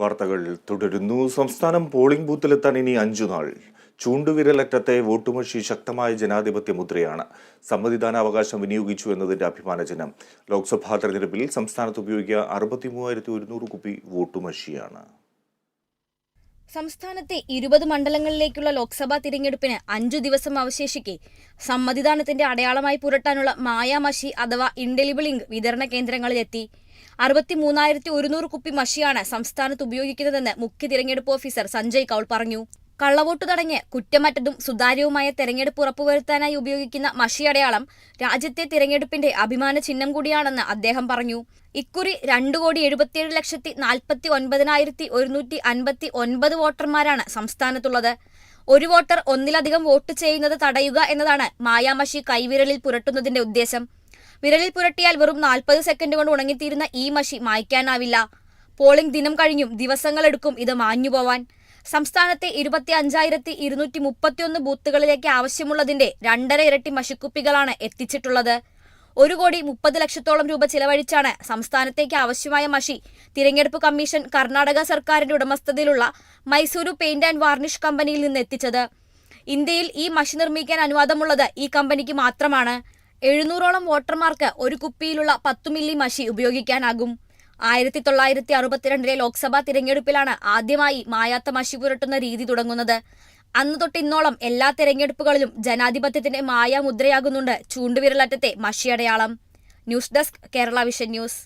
വാർത്തകൾ തുടരുന്നു. സംസ്ഥാനം പോളിംഗ് ബൂത്തിലെത്താൻ ഇനി അഞ്ചു നാൾ. ചൂണ്ടുവിരലറ്റത്തെ വോട്ടുമഷി ശക്തമായ ജനാധിപത്യ മുദ്രയാണ്. സമ്മതിദാനാവകാശം വിനിയോഗിച്ചു എന്നതിന്റെ അഭിമാനജനം ലോക്സഭാ തെരഞ്ഞെടുപ്പിൽ സംസ്ഥാനത്ത് ഉപയോഗിക്കുക അറുപത്തി മൂവായിരത്തി ഒരുന്നൂറ് കുപ്പി വോട്ടുമഷിയാണ്. സംസ്ഥാനത്തെ ഇരുപത് മണ്ഡലങ്ങളിലേക്കുള്ള ലോക്സഭാ തിരഞ്ഞെടുപ്പിന് അഞ്ചു ദിവസം അവശേഷിക്കെ സമ്മതിദാനത്തിന്റെ അടയാളമായി പുരട്ടാനുള്ള മായാമഷി അഥവാ ഇൻഡെലിബിൾ ഇങ്ക് വിതരണ കേന്ദ്രങ്ങളിലെത്തി. അറുപത്തി മൂന്നായിരത്തി ഒരുന്നൂറ് കുപ്പി മഷിയാണ് സംസ്ഥാനത്ത് ഉപയോഗിക്കുന്നതെന്ന് മുഖ്യ തിരഞ്ഞെടുപ്പ് ഓഫീസർ സഞ്ജയ് കൌൾ പറഞ്ഞു. കള്ളവോട്ട് തടഞ്ഞ് കുറ്റമറ്റതും സുതാര്യവുമായ തെരഞ്ഞെടുപ്പ് ഉറപ്പുവരുത്താനായി ഉപയോഗിക്കുന്ന മഷി അടയാളം രാജ്യത്തെ തിരഞ്ഞെടുപ്പിന്റെ അഭിമാന ചിഹ്നം കൂടിയാണെന്ന് അദ്ദേഹം പറഞ്ഞു. ഇക്കുറി രണ്ടു കോടി എഴുപത്തിയേഴ് ലക്ഷത്തി നാൽപ്പത്തി ഒൻപതിനായിരത്തി ഒരുന്നൂറ്റി അൻപത്തി ഒൻപത് വോട്ടർമാരാണ് സംസ്ഥാനത്തുള്ളത്. ഒരു വോട്ടർ ഒന്നിലധികം വോട്ട് ചെയ്യുന്നത് തടയുക എന്നതാണ് മായാമഷി കൈവിരലിൽ പുരട്ടുന്നതിന്റെ ഉദ്ദേശം. വിരലിൽ പുരട്ടിയാൽ വെറും നാൽപ്പത് സെക്കൻഡ് കൊണ്ട് ഉണങ്ങിത്തീരുന്ന ഈ മഷി മായ്ക്കാനാവില്ല. പോളിംഗ് ദിനം കഴിഞ്ഞും ദിവസങ്ങളെടുക്കും ഇത് മാഞ്ഞുപോവാൻ. സംസ്ഥാനത്തെ ഇരുപത്തി അഞ്ചായിരത്തി ഇരുന്നൂറ്റി മുപ്പത്തിയൊന്ന് ബൂത്തുകളിലേക്ക് ആവശ്യമുള്ളതിന്റെ രണ്ടര ഇരട്ടി മഷിക്കുപ്പികളാണ് എത്തിച്ചിട്ടുള്ളത്. ഒരു കോടി മുപ്പത് ലക്ഷത്തോളം രൂപ ചിലവഴിച്ചാണ് സംസ്ഥാനത്തേക്ക് ആവശ്യമായ മഷി. തിരഞ്ഞെടുപ്പ് കമ്മീഷൻ കർണാടക സർക്കാരിന്റെ ഉടമസ്ഥതയിലുള്ള മൈസൂരു പെയിന്റ് ആൻഡ് വാർണിഷ് കമ്പനിയിൽ നിന്ന് എത്തിച്ചത്. ഇന്ത്യയിൽ ഈ മഷി നിർമ്മിക്കാൻ അനുവാദമുള്ളത് ഈ കമ്പനിക്ക് മാത്രമാണ്. എഴുന്നൂറോളം വോട്ടർമാർക്ക് ഒരു കുപ്പിയിലുള്ള പത്തു മില്ലി മഷി ഉപയോഗിക്കാനാകും. ആയിരത്തി തൊള്ളായിരത്തി അറുപത്തിരണ്ടിലെ ലോക്സഭാ തിരഞ്ഞെടുപ്പിലാണ് ആദ്യമായി മായാത്ത മഷി പുരട്ടുന്ന രീതി തുടങ്ങുന്നത്. അന്ന് തൊട്ട് ഇന്നോളം എല്ലാ തിരഞ്ഞെടുപ്പുകളിലും ജനാധിപത്യത്തിന്റെ മായാമുദ്രയാകുന്നുണ്ട് ചൂണ്ടുവിരലറ്റത്തെ മഷിയടയാളം. News desk Kerala Vision news.